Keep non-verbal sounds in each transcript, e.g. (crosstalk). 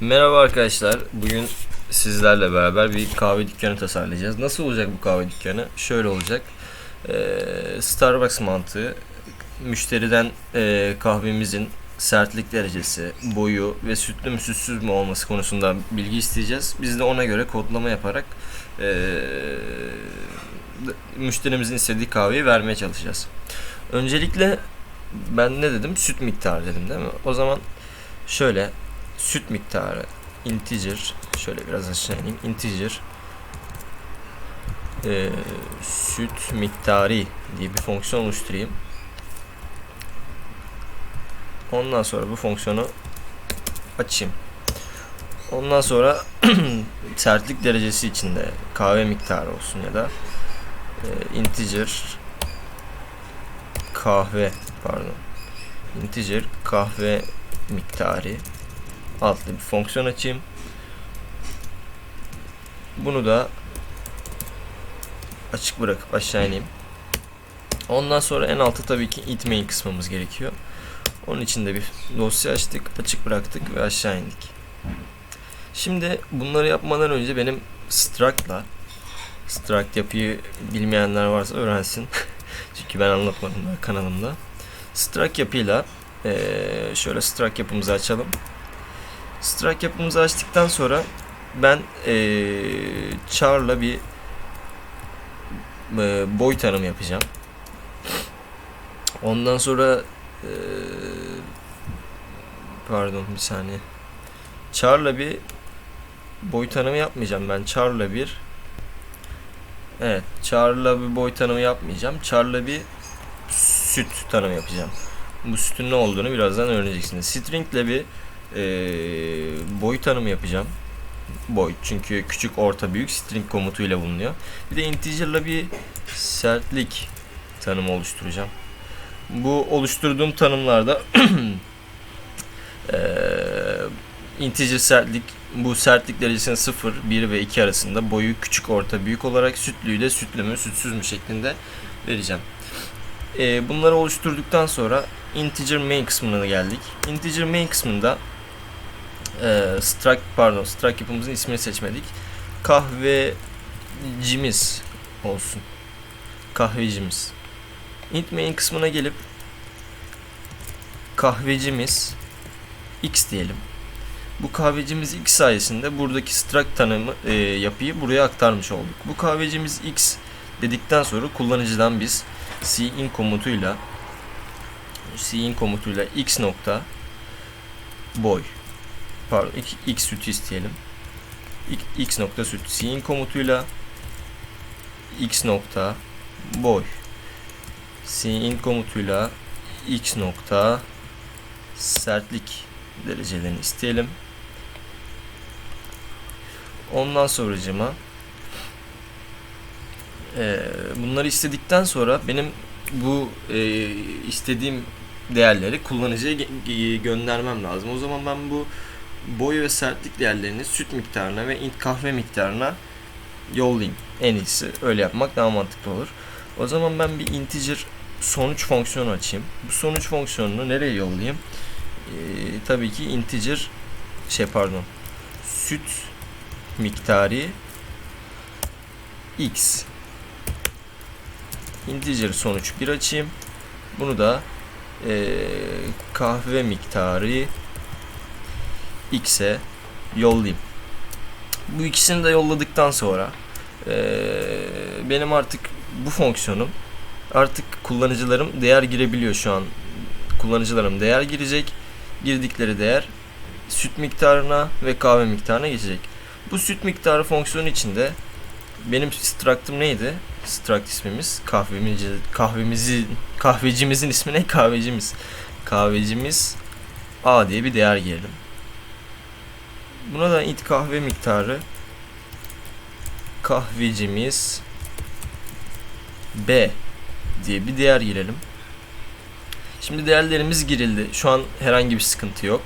Merhaba arkadaşlar. Bugün sizlerle beraber bir kahve dükkanı tasarlayacağız. Nasıl olacak bu kahve dükkanı? Şöyle olacak. Ee, Starbucks mantığı. Müşteriden e, kahvemizin sertlik derecesi, boyu ve sütlü mü sütsüz mü olması konusunda bilgi isteyeceğiz. Biz de ona göre kodlama yaparak e, müşterimizin istediği kahveyi vermeye çalışacağız. Öncelikle ben ne dedim? Süt miktarı dedim değil mi? O zaman şöyle süt miktarı integer şöyle biraz aşağı ineyim integer e, süt miktarı diye bir fonksiyon oluşturayım. Ondan sonra bu fonksiyonu açayım. Ondan sonra (clears throat) sertlik derecesi içinde kahve miktarı olsun ya da e, integer kahve pardon integer kahve miktarı altlı bir fonksiyon açayım. Bunu da açık bırakıp aşağı ineyim. Ondan sonra en altta tabii ki int main kısmımız gerekiyor. Onun için de bir dosya açtık, açık bıraktık ve aşağı indik. Şimdi bunları yapmadan önce benim struct'la struct yapıyı bilmeyenler varsa öğrensin. (laughs) Çünkü ben anlatmadım daha kanalımda. Struct yapıyla şöyle struct yapımızı açalım. Struct yapımızı açtıktan sonra ben eee char'la bir eee, boy tanımı yapacağım. Ondan sonra eee, pardon bir saniye. Char'la bir boy tanımı yapmayacağım ben. Char'la bir Evet, char'la bir boy tanımı yapmayacağım. Char'la bir süt tanımı yapacağım. Bu sütün ne olduğunu birazdan öğreneceksiniz. String'le bir eee boy tanımı yapacağım. Boy çünkü küçük, orta, büyük string komutuyla bulunuyor. Bir de integer'la bir sertlik tanımı oluşturacağım. Bu oluşturduğum tanımlarda eee (clears throat) integer sertlik bu sertlik derecesinin 0, 1 ve 2 arasında boyu küçük, orta, büyük olarak sütlüyü de sütlü mü, sütsüz mü şeklinde vereceğim. Eee, bunları oluşturduktan sonra integer main kısmına geldik. Integer main kısmında eee struct pardon struct yapımızın ismini seçmedik. Kahvecimiz olsun. Kahvecimiz. int main kısmına gelip kahvecimiz x diyelim. Bu kahvecimiz x sayesinde buradaki struct tanımı e, yapıyı buraya aktarmış olduk. Bu kahvecimiz x dedikten sonra kullanıcıdan biz cin komutuyla cin komutuyla x nokta boy pardon x, x isteyelim. x, nokta süt cin komutuyla x nokta boy cin komutuyla x nokta sertlik derecelerini isteyelim. Ondan sonracıma eee bunları istedikten sonra benim bu eee, istediğim değerleri kullanıcıya göndermem lazım. O zaman ben bu boy ve sertlik değerlerini süt miktarına ve int kahve miktarına yollayayım. En iyisi öyle yapmak daha mantıklı olur. O zaman ben bir integer sonuç fonksiyonu açayım. Bu sonuç fonksiyonunu nereye yollayayım? Ee, tabii ki integer şey pardon süt miktarı x integer sonuç 1 açayım. Bunu da eee, kahve miktarı x'e yollayayım. Bu ikisini de yolladıktan sonra eee, benim artık bu fonksiyonum artık kullanıcılarım değer girebiliyor şu an. Kullanıcılarım değer girecek. Girdikleri değer süt miktarına ve kahve miktarına geçecek. Bu süt miktarı fonksiyonu içinde benim struct'ım neydi? Struct ismimiz kahvemiz kahvemizi kahvecimizin ismi ne? Kahvecimiz. Kahvecimiz A diye bir değer girelim. Buna da int kahve miktarı kahvecimiz B diye bir değer girelim. Şimdi değerlerimiz girildi. Şu an herhangi bir sıkıntı yok.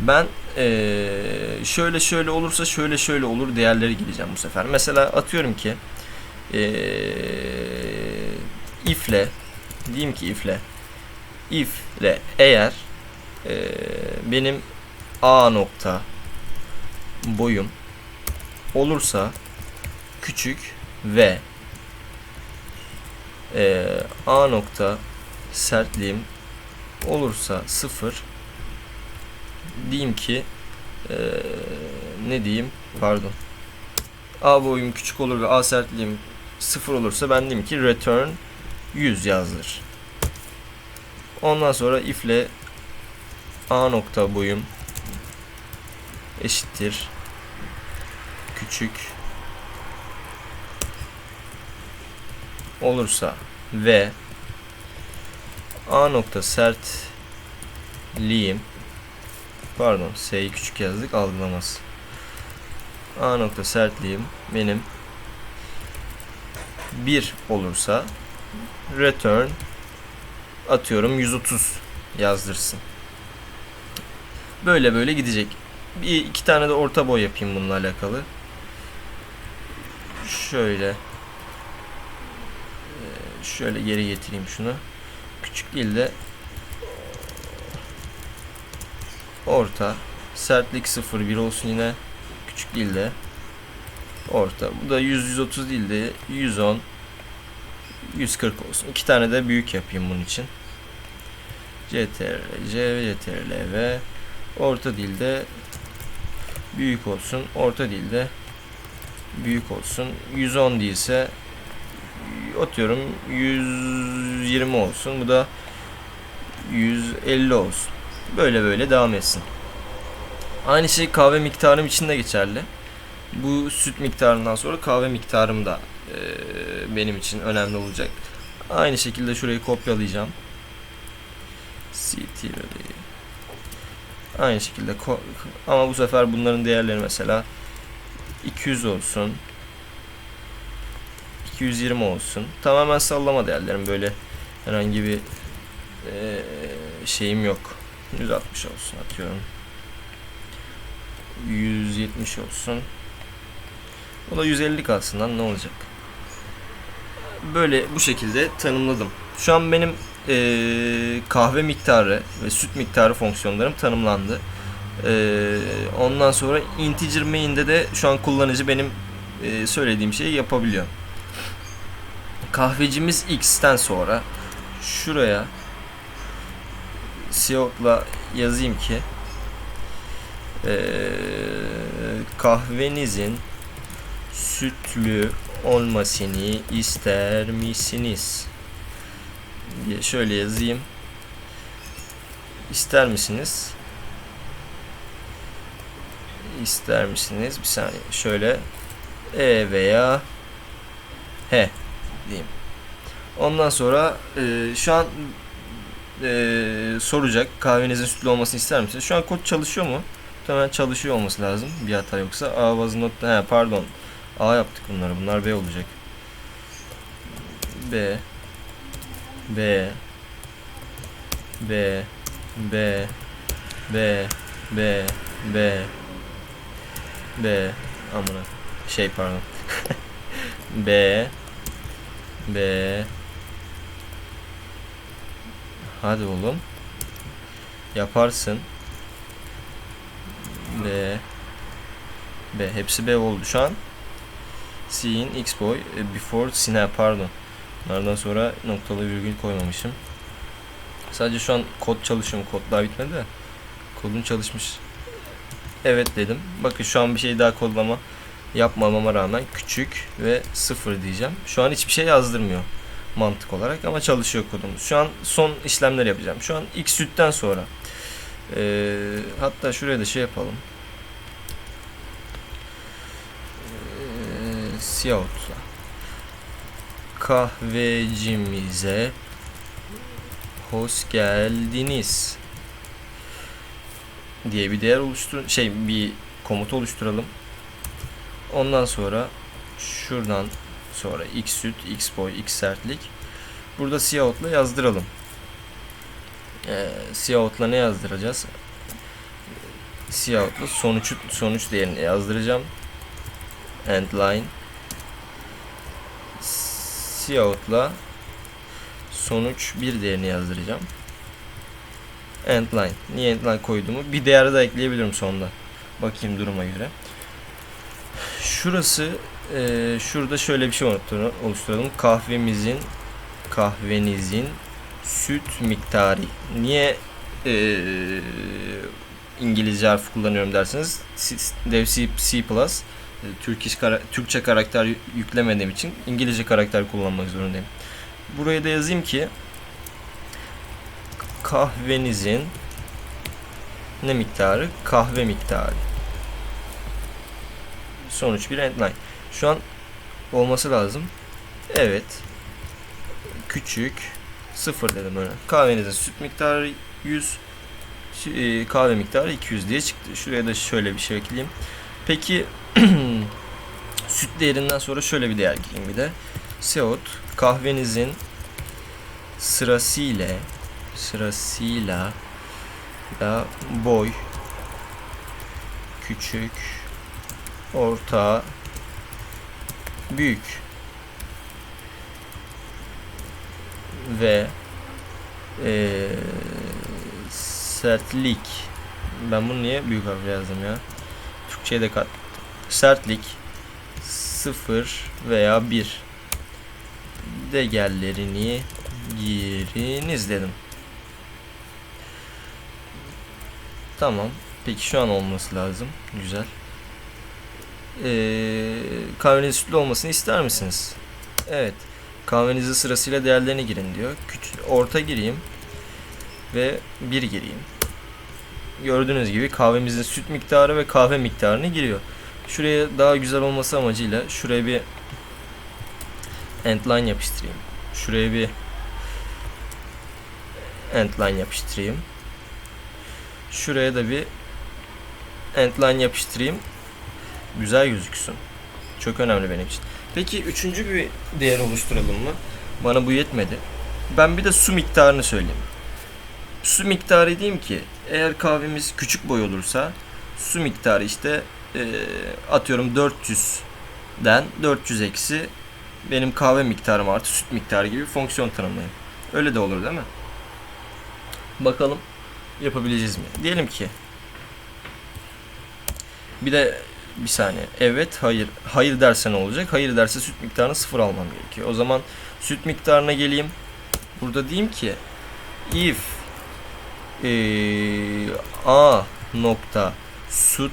Ben eee, şöyle şöyle olursa şöyle şöyle olur değerleri gireceğim bu sefer. Mesela atıyorum ki eee if'le diyeyim ki if'le if'le eğer eee, benim a nokta boyum olursa küçük ve eee, A nokta sertliğim olursa sıfır. Diyeyim ki eee, ne diyeyim? Pardon. A boyum küçük olur ve A sertliğim sıfır olursa ben diyeyim ki return 100 yazdır. Ondan sonra if'le A nokta boyum eşittir küçük olursa ve A nokta sertliğim pardon S'yi küçük yazdık algılamaz. A nokta sertliğim benim 1 olursa return atıyorum 130 yazdırsın. Böyle böyle gidecek. Bir iki tane de orta boy yapayım bununla alakalı. Şöyle Ee, şöyle geri getireyim şunu. Küçük değil de orta. Sertlik 0 olsun yine. Küçük değil de orta. Bu da 100 130 değil de 110 140 olsun. İki tane de büyük yapayım bunun için. CTRL C CTRL V orta dilde büyük olsun. Orta dilde büyük olsun. 110 değilse atıyorum 120 olsun. Bu da 150 olsun. Böyle böyle devam etsin. Aynı şey kahve miktarım için de geçerli. Bu süt miktarından sonra kahve miktarım da e, benim için önemli olacak. Aynı şekilde şurayı kopyalayacağım. CT. Aynı şekilde ama bu sefer bunların değerleri mesela 200 olsun. 220 olsun. Tamamen sallama değerlerim böyle herhangi bir e, şeyim yok. 160 olsun atıyorum. 170 olsun. O da 150 kalsın lan ne olacak? Böyle bu şekilde tanımladım. Şu an benim eee, kahve miktarı ve süt miktarı fonksiyonlarım tanımlandı. Eee, ondan sonra integer main'de de şu an kullanıcı benim eee, söylediğim şeyi yapabiliyor. Kahvecimiz x'ten sonra şuraya Siyot'la yazayım ki eee, kahvenizin sütlü olmasını ister misiniz? diye şöyle yazayım. İster misiniz? İster misiniz? Bir saniye. Şöyle E veya H diyeyim. Ondan sonra e, şu an e, soracak kahvenizin sütlü olmasını ister misiniz? Şu an kod çalışıyor mu? Muhtemelen çalışıyor olması lazım. Bir hata yoksa. A was not... He, pardon. A yaptık bunları. Bunlar B olacak. B B B B B B B B amına şey pardon (laughs) B B Hadi oğlum yaparsın B B hepsi B oldu şu an C'in X boy e, before Sine pardon Bunlardan sonra noktalı virgül koymamışım. Sadece şu an kod çalışıyor mu? Kod daha bitmedi de. Kodun çalışmış. Evet dedim. Bakın şu an bir şey daha kodlama yapmamama rağmen küçük ve sıfır diyeceğim. Şu an hiçbir şey yazdırmıyor mantık olarak ama çalışıyor kodumuz. Şu an son işlemler yapacağım. Şu an x sütten sonra. Ee, hatta şuraya da şey yapalım. Ee, Siyahutla kahvecimize hoş geldiniz diye bir değer oluştur şey bir komut oluşturalım. Ondan sonra şuradan sonra x süt, x boy, x sertlik. Burada siyahotla yazdıralım. Ee, siyahotla ne yazdıracağız? Siyahotla sonuç sonuç değerini yazdıracağım. End line Cout'la sonuç bir değerini yazdıracağım. Endline. Niye endline koyduğumu bir değer de ekleyebilirim sonunda. Bakayım duruma göre. Şurası e, şurada şöyle bir şey oluşturalım. Kahvemizin kahvenizin süt miktarı. Niye e, İngilizce harf kullanıyorum derseniz Dev C, C++ e, Türk iş kara- Türkçe karakter yü- yüklemediğim için İngilizce karakter kullanmak zorundayım. Buraya da yazayım ki kahvenizin ne miktarı? Kahve miktarı. Sonuç bir endline. Şu an olması lazım. Evet. Küçük. Sıfır dedim öyle. Kahvenizin süt miktarı 100. sü- e, Kahve miktarı 200 diye çıktı. Şuraya da şöyle bir şey ekleyeyim. Peki (clears throat) süt değerinden sonra şöyle bir değer gireyim bir de. Seot kahvenizin sırasıyla sırasıyla da boy küçük orta büyük ve eee, sertlik. Ben bunu niye büyük harf yazdım ya? Türkçe'ye de kat sertlik 0 veya 1 değerlerini giriniz dedim. Tamam. Peki şu an olması lazım. Güzel. Ee, kahvenizin sütlü olmasını ister misiniz? Evet. Kahvenizi sırasıyla değerlerini girin diyor. Küçük, orta gireyim. Ve 1 gireyim. Gördüğünüz gibi kahvemizin süt miktarı ve kahve miktarını giriyor. Şuraya daha güzel olması amacıyla şuraya bir endline yapıştırayım. Şuraya bir endline yapıştırayım. Şuraya da bir endline yapıştırayım. Güzel gözüksün. Çok önemli benim için. Peki üçüncü bir değer oluşturalım mı? Bana bu yetmedi. Ben bir de su miktarını söyleyeyim. Su miktarı diyeyim ki eğer kahvemiz küçük boy olursa su miktarı işte eee, atıyorum 400'den 400 eksi benim kahve miktarım artı süt miktarı gibi fonksiyon tanımlayayım. Öyle de olur değil mi? Bakalım yapabileceğiz mi? Diyelim ki bir de bir saniye. Evet, hayır. Hayır derse ne olacak? Hayır derse süt miktarını sıfır almam gerekiyor. O zaman süt miktarına geleyim. Burada diyeyim ki if eee, a nokta süt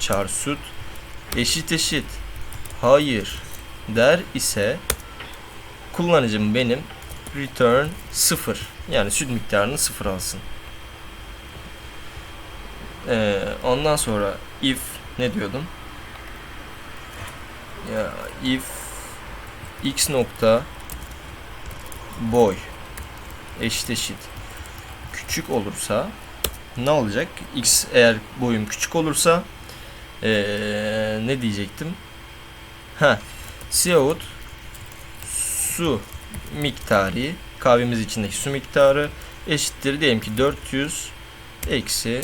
çar süt eşit eşit hayır der ise kullanıcım benim return 0 yani süt miktarını sıfır alsın. Ee, ondan sonra if ne diyordum? Ya if x nokta boy eşit eşit küçük olursa ne olacak? x eğer boyum küçük olursa ee, ne diyecektim? Ha, Cout su miktarı kahvemiz içindeki su miktarı eşittir diyelim ki 400 eksi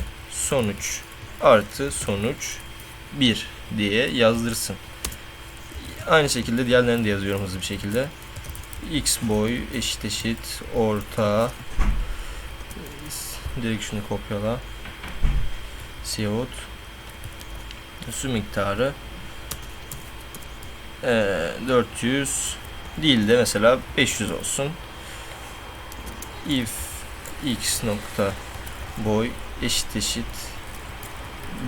sonuç artı sonuç 1 diye yazdırsın. Aynı şekilde diğerlerini de yazıyorum hızlı bir şekilde. X boy eşit eşit orta direkt şunu kopyala. Cout su miktarı ee, 400 değil de mesela 500 olsun. If x nokta boy eşit eşit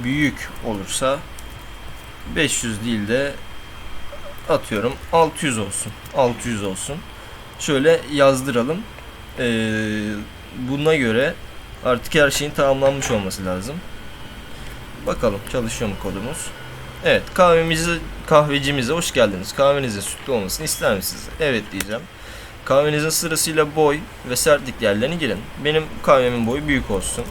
büyük olursa 500 değil de atıyorum 600 olsun. 600 olsun. Şöyle yazdıralım. Ee, buna göre artık her şeyin tamamlanmış olması lazım. Bakalım çalışıyor mu kodumuz? Evet kahvemizi kahvecimize hoş geldiniz. Kahvenizin sütlü olmasını ister misiniz? Evet diyeceğim. Kahvenizin sırasıyla boy ve sertlik yerlerini girin. Benim kahvemin boyu büyük olsun.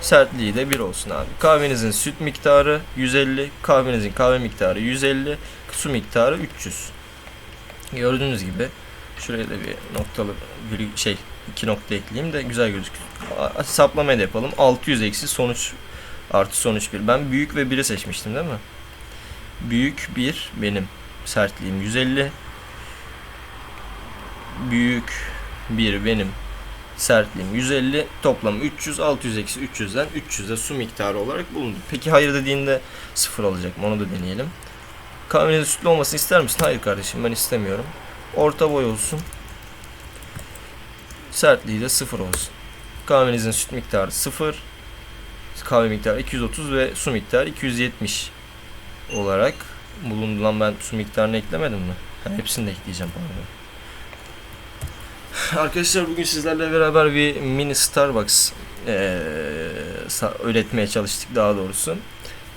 Sertliği de 1 olsun abi. Kahvenizin süt miktarı 150, kahvenizin kahve miktarı 150, su miktarı 300. Gördüğünüz gibi şuraya da bir noktalı bir şey iki nokta ekleyeyim de güzel gözüksün. Hesaplamayı da yapalım. 600 eksi sonuç artı sonuç 1. Ben büyük ve 1'i seçmiştim değil mi? Büyük 1 benim sertliğim 150. Büyük 1 benim sertliğim 150. Toplam 300. 600 eksi 300'den 300'e su miktarı olarak bulundu. Peki hayır dediğinde 0 alacak mı? Onu da deneyelim. Kahvenizin sütlü olmasını ister misin? Hayır kardeşim ben istemiyorum. Orta boy olsun. Sertliği de sıfır olsun. Kahvenizin süt miktarı sıfır. Kahve miktarı 230 ve su miktarı 270 olarak bulundu lan ben su miktarını eklemedim mi? Ha, hepsini de ekleyeceğim pardon. Arkadaşlar bugün sizlerle beraber bir mini Starbucks eee, sa- üretmeye çalıştık daha doğrusu.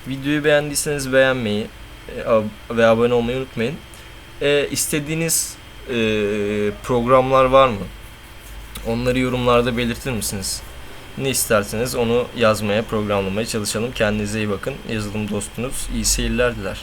Videoyu beğendiyseniz beğenmeyi e, ve abone olmayı unutmayın. E, istediğiniz e, programlar var mı? Onları yorumlarda belirtir misiniz? Ne isterseniz onu yazmaya, programlamaya çalışalım. Kendinize iyi bakın. Yazılım dostunuz. İyi seyirler diler.